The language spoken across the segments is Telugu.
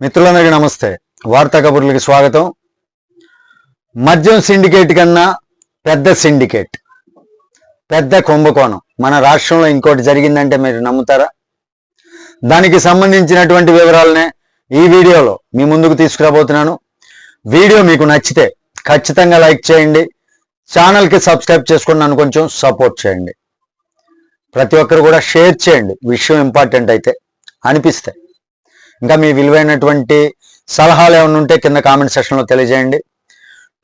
మిత్రులందరికీ నమస్తే. వార్తా కబుర్లకి స్వాగతం. మద్యం సిండికేట్ కన్నా పెద్ద సిండికేట్ పెద్ద కుంభకోణం. మన రాష్ట్రంలో ఇంకోటి జరిగిందంటే మీరు నమ్ముతారా? దానికి సంబంధించినటువంటి వివరాలనే ఈ వీడియోలో మీ ముందుకు తీసుకురాబోతున్నాను. వీడియో మీకు నచ్చితే ఖచ్చితంగా లైక్ చేయండి. ఛానల్కి సబ్స్క్రైబ్ చేసుకుని నన్ను కొంచెం సపోర్ట్ చేయండి. ప్రతి ఒక్కరు కూడా షేర్ చేయండి. విషయం ఇంపార్టెంట్ అయితే అనిపిస్తే. ఇంకా మీ విలువైనటువంటి సలహాలు ఏమైనా ఉంటే కింద కామెంట్ సెక్షన్లో తెలియజేయండి.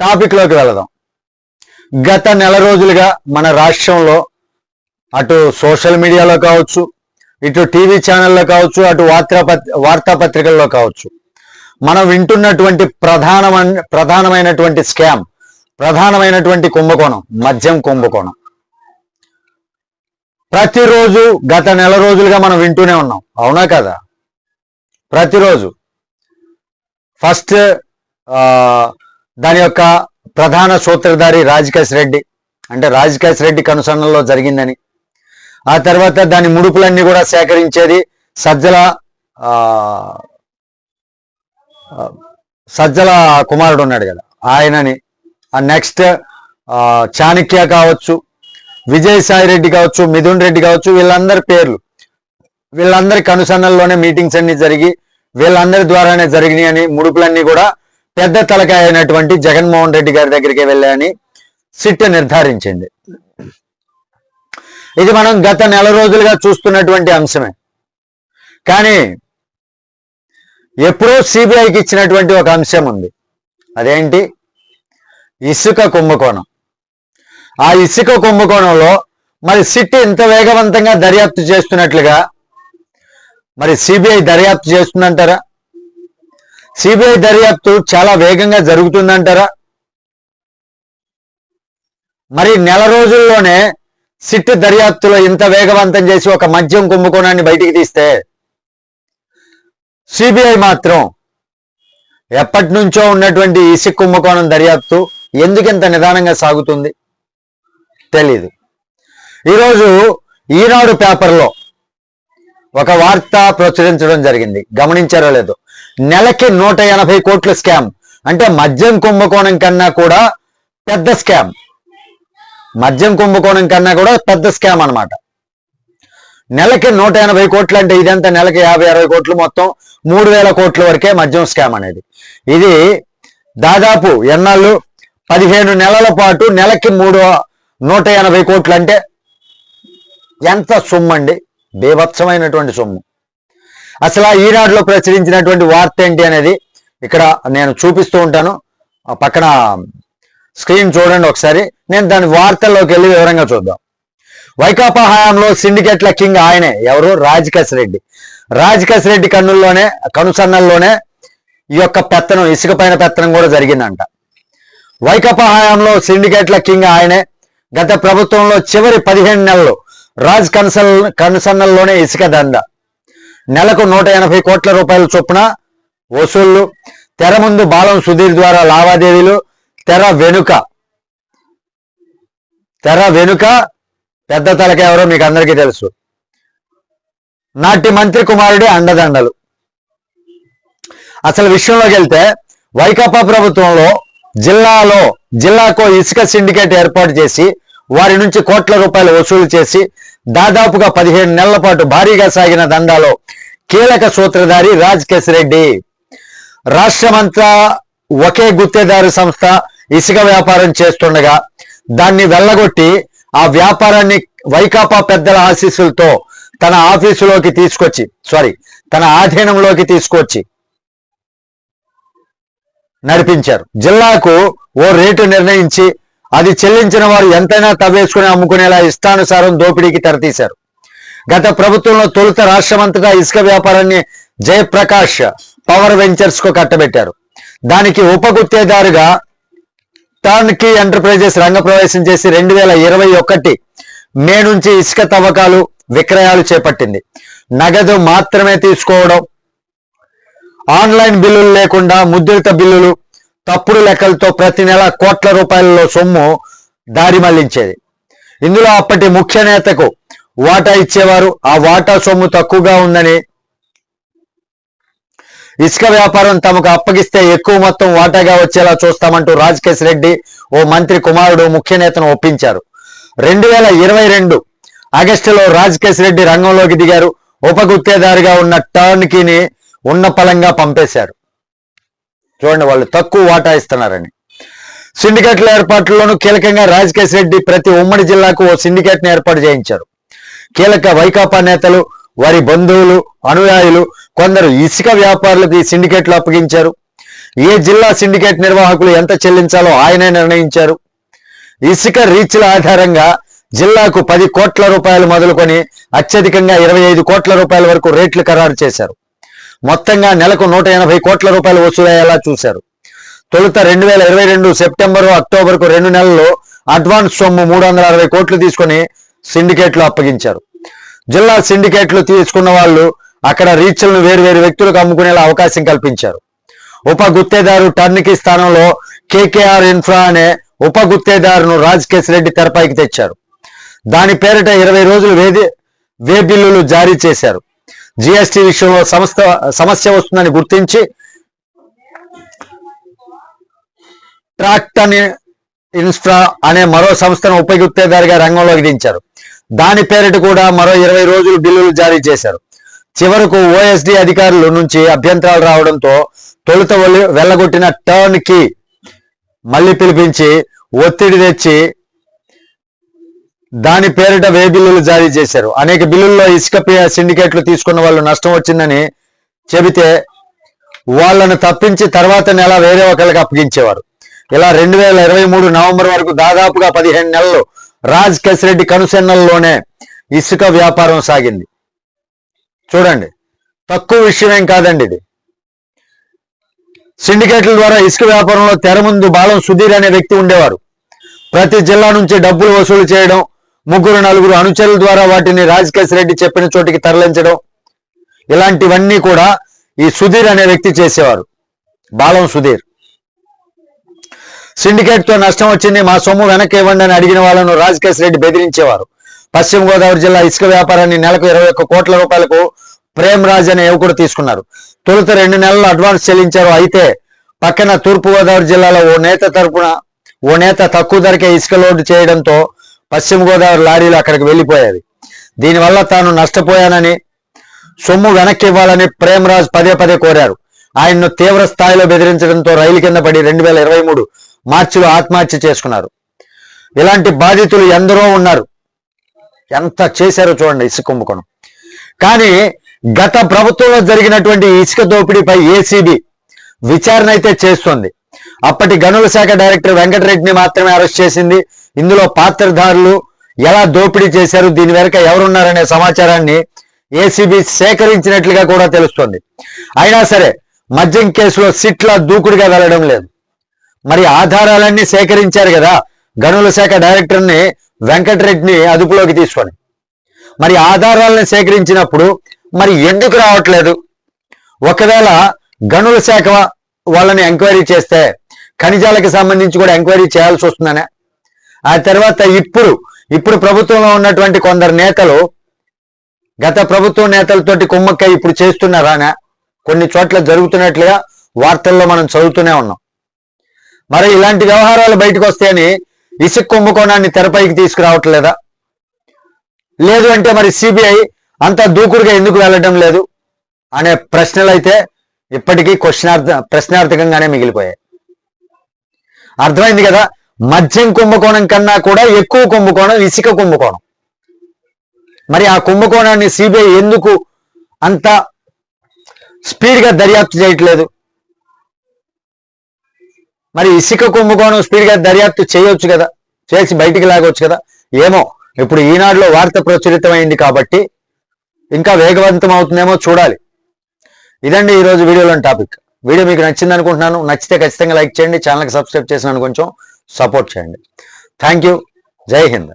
టాపిక్లోకి వెళదాం. గత నెల రోజులుగా మన రాష్ట్రంలో అటు సోషల్ మీడియాలో కావచ్చు ఇటు టీవీ ఛానల్లో కావచ్చు అటు వార్తా వార్తాపత్రికల్లో కావచ్చు మనం వింటున్నటువంటి ప్రధానమైన ప్రధానమైనటువంటి స్కామ్ ప్రధానమైనటువంటి కుంభకోణం మద్యం కుంభకోణం. ప్రతిరోజు గత నెల రోజులుగా మనం వింటూనే ఉన్నాం. అవునా కదా? ప్రతిరోజు. ఫస్ట్ దాని యొక్క ప్రధాన సూత్రధారి రాజకేశ్ రెడ్డి. అంటే రాజకేశ్ రెడ్డి కనుసన్నల్లో జరిగిందని. ఆ తర్వాత దాని ముడుపులన్నీ కూడా సేకరించేది సజ్జల సజ్జల కుమారుడు ఉన్నాడు కదా ఆయనని. ఆ నెక్స్ట్ చాణక్య కావచ్చు విజయసాయి రెడ్డి కావచ్చు మిథున్ రెడ్డి కావచ్చు వీళ్ళందరి పేర్లు. వీళ్ళందరి కనుసన్నల్లోనే మీటింగ్స్ అన్ని జరిగి వీళ్ళందరి ద్వారానే జరిగినాయని ముడుపులన్నీ కూడా పెద్ద తలకాయ అయినటువంటి జగన్మోహన్ రెడ్డి గారి దగ్గరికి వెళ్ళాయని సిట్ నిర్ధారించింది. ఇది మనం గత నెల రోజులుగా చూస్తున్నటువంటి అంశమే. కానీ ఎప్పుడో సిబిఐకి ఇచ్చినటువంటి ఒక అంశం ఉంది. అదేంటి? ఇసుక కుంభకోణం. ఆ ఇసుక కుంభకోణంలో మరి సిట్ ఇంత వేగవంతంగా దర్యాప్తు చేస్తున్నట్లుగా మరి సిబిఐ దర్యాప్తు చేస్తుందంటారా? సిబిఐ దర్యాప్తు చాలా వేగంగా జరుగుతుందంటారా? మరి నెల రోజుల్లోనే సిట్ దర్యాప్తులో ఇంత వేగవంతం చేసి ఒక మద్యం కుంభకోణాన్ని బయటికి తీస్తే సిబిఐ మాత్రం ఎప్పటి నుంచో ఉన్నటువంటి ఇసుక్ కుంభకోణం దర్యాప్తు ఎందుకు ఇంత నిదానంగా సాగుతుంది? తెలీదు. ఈరోజు ఈనాడు పేపర్లో ఒక వార్త ప్రచురించడం జరిగింది. గమనించారో లేదో. నెలకి నూట ఎనభై కోట్ల స్కామ్. అంటే మద్యం కుంభకోణం కన్నా కూడా పెద్ద స్కామ్. మద్యం కుంభకోణం కన్నా కూడా పెద్ద స్కామ్ అన్నమాట. నెలకి నూట ఎనభై కోట్లు అంటే ఇదంతా నెలకి యాభై అరవై కోట్లు మొత్తం మూడు వేల కోట్ల వరకే మద్యం స్కామ్ అనేది. ఇది దాదాపు ఎన్నాళ్ళు? పదిహేను నెలల పాటు నెలకి మూడు నూట ఎనభై కోట్లు అంటే ఎంత సొమ్మండి? బీభత్సమైనటువంటి సొమ్ము. అసలు ఆ ఈనాడులో ప్రచురించినటువంటి వార్త ఏంటి అనేది ఇక్కడ నేను చూపిస్తూ ఉంటాను. పక్కన స్క్రీన్ చూడండి ఒకసారి. నేను దాని వార్తల్లోకి వెళ్ళి వివరంగా చూద్దాం. వైకాపా హయాంలో సిండికేట్ల కింగ్ ఆయనే ఎవరు? రాజకేశ్ రెడ్డి. రాజకేశ్ రెడ్డి కన్నుల్లోనే కనుసన్నల్లోనే ఈ యొక్క పెత్తనం ఇసుక పైన పెత్తనం కూడా జరిగిందంట. వైకాపా హయాంలో సిండికేట్ల కింగ్ ఆయనే గత ప్రభుత్వంలో చివరి పదిహేను నెలలు రాజ్ కన్సల్ కన్సన్నల్లోనే ఇసుక దంద నెలకు నూట ఎనభై కోట్ల రూపాయల చొప్పున వసూళ్ళు తెర ముందు బాలం సుధీర్ ద్వారా లావాదేవీలు తెర వెనుక. తెర వెనుక పెద్ద తలక ఎవరో మీకు అందరికీ తెలుసు. నాటి మంత్రి కుమారుడి అండదండలు. అసలు విషయంలోకి వెళ్తే వైకాపా ప్రభుత్వంలో జిల్లాలో జిల్లాకో ఇసుక సిండికేట్ ఏర్పాటు చేసి వారి నుంచి కోట్ల రూపాయలు వసూలు చేసి దాదాపుగా పదిహేను నెలల పాటు భారీగా సాగిన దందాలో కీలక సూత్రధారి రాజ్ రెడ్డి. రాష్ట్రమంతా ఒకే గుత్తేదారు సంస్థ ఇసుక వ్యాపారం చేస్తుండగా దాన్ని వెళ్ళగొట్టి ఆ వ్యాపారాన్ని వైకాపా పెద్దల ఆశీస్సులతో తన ఆఫీసులోకి తీసుకొచ్చి సారీ తన ఆధీనంలోకి తీసుకొచ్చి నడిపించారు. జిల్లాకు ఓ రేటు నిర్ణయించి అది చెల్లించిన వారు ఎంతైనా తవ్వేసుకుని అమ్ముకునేలా ఇష్టానుసారం దోపిడీకి తెరతీశారు. గత ప్రభుత్వంలో తొలుత రాష్ట్రమంతటా ఇసుక వ్యాపారాన్ని జయప్రకాష్ పవర్ వెంచర్స్కు కట్టబెట్టారు. దానికి ఉపగుత్తేదారుగా టర్న్కీ ఎంటర్ప్రైజెస్ రంగప్రవేశం చేసి రెండు వేల ఇరవై ఒకటి మే నుంచి ఇసుక తవ్వకాలు విక్రయాలు చేపట్టింది. నగదు మాత్రమే తీసుకోవడం ఆన్లైన్ బిల్లులు లేకుండా ముద్రిత బిల్లులు తప్పుడు లెక్కలతో ప్రతి నెల కోట్ల రూపాయలలో సొమ్ము దారి మళ్ళించేది. ఇందులో అప్పటి ముఖ్య నేతకు వాటా ఇచ్చేవారు. ఆ వాటా సొమ్ము తక్కువగా ఉందని ఇసుక వ్యాపారం తమకు అప్పగిస్తే ఎక్కువ మొత్తం వాటాగా వచ్చేలా చూస్తామంటూ రాజకేశ్ రెడ్డి ఓ మంత్రి కుమారుడు ముఖ్య నేతను ఒప్పించారు. రెండు వేల ఇరవై రెండు ఆగస్టులో రాజకేశ్ రెడ్డి రంగంలోకి దిగారు. ఉప గుత్తేదారుగా ఉన్న టర్న్కిని ఉన్న పలంగా పంపేశారు. చూడండి వాళ్ళు తక్కువ వాటా ఇస్తున్నారని సిండికేట్ల ఏర్పాట్లలోనూ కీలకంగా రాజకేశ్ రెడ్డి ప్రతి ఉమ్మడి జిల్లాకు ఓ సిండికేట్ను ఏర్పాటు చేయించారు. కీలక వైకాపా నేతలు వారి బంధువులు అనుయాయులు కొందరు ఇసుక వ్యాపారులకు ఈ సిండికేట్లు అప్పగించారు. ఏ జిల్లా సిండికేట్ నిర్వాహకులు ఎంత చెల్లించాలో ఆయనే నిర్ణయించారు. ఇసుక రీచ్ల ఆధారంగా జిల్లాకు పది కోట్ల రూపాయలు మొదలుకొని అత్యధికంగా ఇరవై ఐదు కోట్ల రూపాయల వరకు రేట్లు ఖరారు చేశారు. మొత్తంగా నెలకు నూట ఎనభై కోట్ల రూపాయలు వసూలయ్యేలా చూశారు. తొలుత రెండు వేల ఇరవై రెండు సెప్టెంబరు అక్టోబర్కు రెండు నెలల్లో అడ్వాన్స్ సొమ్ము మూడు వందల అరవై కోట్లు తీసుకొని సిండికేట్లు అప్పగించారు. జిల్లా సిండికేట్లు తీసుకున్న వాళ్ళు అక్కడ రీచ్లను వేరు వేరు వ్యక్తులకు అమ్ముకునేలా అవకాశం కల్పించారు. ఉప గుత్తేదారు టర్నికి స్థానంలో కేకేఆర్ ఇన్ఫ్రా అనే ఉప గుత్తేదారును రాజకేశ్ రెడ్డి తెరపైకి తెచ్చారు. దాని పేరిట ఇరవై రోజులు వేది వే బిల్లులు జారీ చేశారు. జిఎస్టి విషయంలో సంస్థ సమస్య వస్తుందని గుర్తించి ట్రాక్టర్ ఇన్స్ట్రా అనే మరో సంస్థను ఉప రంగంలోకి దించారు. దాని పేరిట కూడా మరో ఇరవై రోజులు బిల్లులు జారీ చేశారు. చివరకు ఓఎస్డి అధికారుల నుంచి అభ్యంతరాలు రావడంతో తొలుత వెళ్ళగొట్టిన టర్న్కి మళ్ళీ పిలిపించి ఒత్తిడి తెచ్చి దాని పేరిట వే బిల్లులు జారీ చేశారు. అనేక బిల్లుల్లో ఇసుక పే- సిండికేట్లు తీసుకున్న వాళ్ళు నష్టం వచ్చిందని చెబితే వాళ్ళను తప్పించి తర్వాత నెల వేరే ఒకరికి అప్పగించేవారు. ఇలా రెండు వేల ఇరవై మూడు నవంబర్ వరకు దాదాపుగా పదిహేను నెలలు రాజ్ రెడ్డి కనుసెన్నల్లోనే ఇసుక వ్యాపారం సాగింది. చూడండి తక్కువ విషయమేం కాదండి ఇది. సిండికేట్ల ద్వారా ఇసుక వ్యాపారంలో తెర ముందు బాలం సుధీర్ అనే వ్యక్తి ఉండేవారు. ప్రతి జిల్లా నుంచి డబ్బులు వసూలు చేయడం ముగ్గురు నలుగురు అనుచరుల ద్వారా వాటిని రాజకేశ్ రెడ్డి చెప్పిన చోటికి తరలించడం. ఇలాంటివన్నీ కూడా ఈ సుధీర్ అనే వ్యక్తి చేసేవారు. బాలం సుధీర్. సిండికేట్తో నష్టం వచ్చింది. మా సొమ్ము వెనక్కి ఇవ్వండి అని అడిగిన వాళ్ళను రాజకేశ్ రెడ్డి బెదిరించేవారు. పశ్చిమ గోదావరి జిల్లా ఇసుక వ్యాపారాన్ని నెలకు ఇరవై ఒక్క కోట్ల రూపాయలకు ప్రేమ్ రాజ్ అనే యువకుడు తీసుకున్నారు. తొలుత రెండు నెలలు అడ్వాన్స్ చెల్లించారు. అయితే పక్కన తూర్పు గోదావరి జిల్లాలో ఓ నేత తరపున ఓ నేత తక్కువ ధరకే ఇసుక లోడ్ చేయడంతో పశ్చిమ గోదావరి లారీలు అక్కడికి వెళ్ళిపోయేది. దీనివల్ల తాను నష్టపోయానని సొమ్ము వెనక్కి ఇవ్వాలని ప్రేమరాజ్ పదే పదే కోరారు. ఆయన్ను తీవ్ర స్థాయిలో బెదిరించడంతో రైలు కింద పడి రెండు వేల ఇరవై మూడు మార్చిలో ఆత్మహత్య చేసుకున్నారు. ఇలాంటి బాధితులు ఎందరో ఉన్నారు. ఎంత చేశారో చూడండి ఇసుక కుంభకోణం. కానీ గత ప్రభుత్వంలో జరిగినటువంటి ఇసుక దోపిడీపై ఏసీబీ విచారణ అయితే చేస్తోంది. అప్పటి గనుల శాఖ డైరెక్టర్ వెంకటరెడ్డిని మాత్రమే అరెస్ట్ చేసింది. ఇందులో పాత్రధారులు ఎలా దోపిడీ చేశారు దీని వెనుక ఎవరున్నారనే సమాచారాన్ని ఏసీబీ సేకరించినట్లుగా కూడా తెలుస్తోంది. అయినా సరే మద్యం కేసులో సిట్ల దూకుడుగా వెళ్ళడం లేదు. మరి ఆధారాలన్నీ సేకరించారు కదా గనుల శాఖ డైరెక్టర్ని వెంకటరెడ్డిని అదుపులోకి తీసుకొని. మరి ఆధారాలను సేకరించినప్పుడు మరి ఎందుకు రావట్లేదు? ఒకవేళ గనుల శాఖ వాళ్ళని ఎంక్వైరీ చేస్తే ఖనిజాలకు సంబంధించి కూడా ఎంక్వైరీ చేయాల్సి వస్తుందనే ఆ తర్వాత ఇప్పుడు ఇప్పుడు ప్రభుత్వంలో ఉన్నటువంటి కొందరు నేతలు గత ప్రభుత్వ నేతలతోటి కుమ్మక్కై ఇప్పుడు చేస్తున్నారానా కొన్ని చోట్ల జరుగుతున్నట్లుగా వార్తల్లో మనం చదువుతూనే ఉన్నాం. మరి ఇలాంటి వ్యవహారాలు బయటకు వస్తాయని ఇసుక కుంభకోణాన్ని తెరపైకి తీసుకురావట్లేదా? లేదు అంటే మరి సిబిఐ అంత దూకుడుగా ఎందుకు వెళ్ళడం లేదు? అనే ప్రశ్నలు అయితే ఇప్పటికీ క్వశ్చనార్థ ప్రశ్నార్థకంగానే మిగిలిపోయాయి. అర్థమైంది కదా? మద్యం కుంభకోణం కన్నా కూడా ఎక్కువ కుంభకోణం ఇసుక కుంభకోణం. మరి ఆ కుంభకోణాన్ని సిబిఐ ఎందుకు అంత స్పీడ్గా దర్యాప్తు చేయట్లేదు? మరి ఇసుక కుంభకోణం స్పీడ్గా దర్యాప్తు చేయొచ్చు కదా? చేసి బయటికి లాగొచ్చు కదా? ఏమో ఇప్పుడు ఈనాడులో వార్త ప్రచురితమైంది కాబట్టి ఇంకా వేగవంతం అవుతుందేమో చూడాలి. ఇదండి ఈరోజు వీడియోలోని టాపిక్. వీడియో మీకు నచ్చింది అనుకుంటున్నాను నచ్చితే ఖచ్చితంగా లైక్ చేయండి. ఛానల్కి సబ్స్క్రైబ్ చేసినాను కొంచెం సపోర్ట్ చేయండి. థ్యాంక్ యూ జై హింద్.